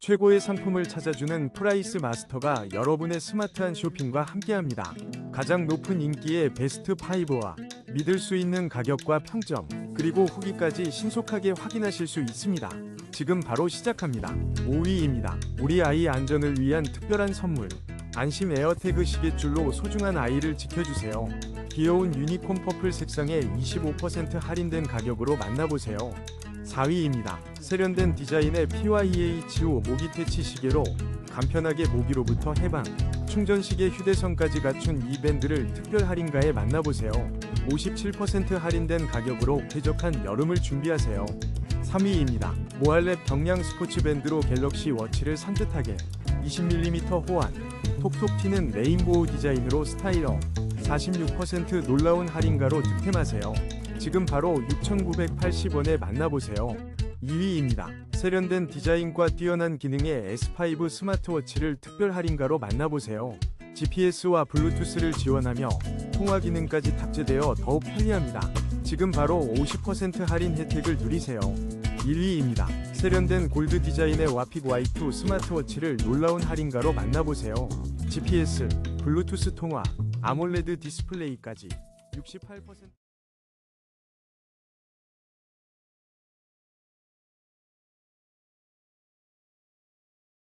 최고의 상품을 찾아주는 프라이스 마스터가 여러분의 스마트한 쇼핑과 함께합니다. 가장 높은 인기의 베스트 5와 믿을 수 있는 가격과 평점, 그리고 후기까지 신속하게 확인하실 수 있습니다. 지금 바로 시작합니다. 5위입니다. 우리 아이 안전을 위한 특별한 선물. 안심 에어태그 시계줄로 소중한 아이를 지켜주세요. 귀여운 유니콘 퍼플 색상에 25% 할인된 가격으로 만나보세요. 4위입니다. 세련된 디자인의 PYH5 모기 퇴치 시계로 간편하게 모기로부터 해방. 충전시계 휴대성까지 갖춘 이 밴드를 특별 할인가에 만나보세요. 57% 할인된 가격으로 쾌적한 여름을 준비하세요. 3위입니다. 모알랩 경량 스포츠 밴드로 갤럭시 워치를 산뜻하게 20mm 호환. 톡톡 튀는 레인보우 디자인으로 스타일업. 46% 놀라운 할인가로 득템하세요. 지금 바로 6,980원에 만나보세요. 2위입니다. 세련된 디자인과 뛰어난 기능의 S5 스마트워치를 특별 할인가로 만나보세요. GPS와 블루투스를 지원하며 통화 기능까지 탑재되어 더욱 편리합니다. 지금 바로 50% 할인 혜택을 누리세요. 1위입니다. 세련된 골드 디자인의 와픽 Y2 스마트워치를 놀라운 할인가로 만나보세요. GPS, 블루투스 통화, 아몰레드 디스플레이까지 68%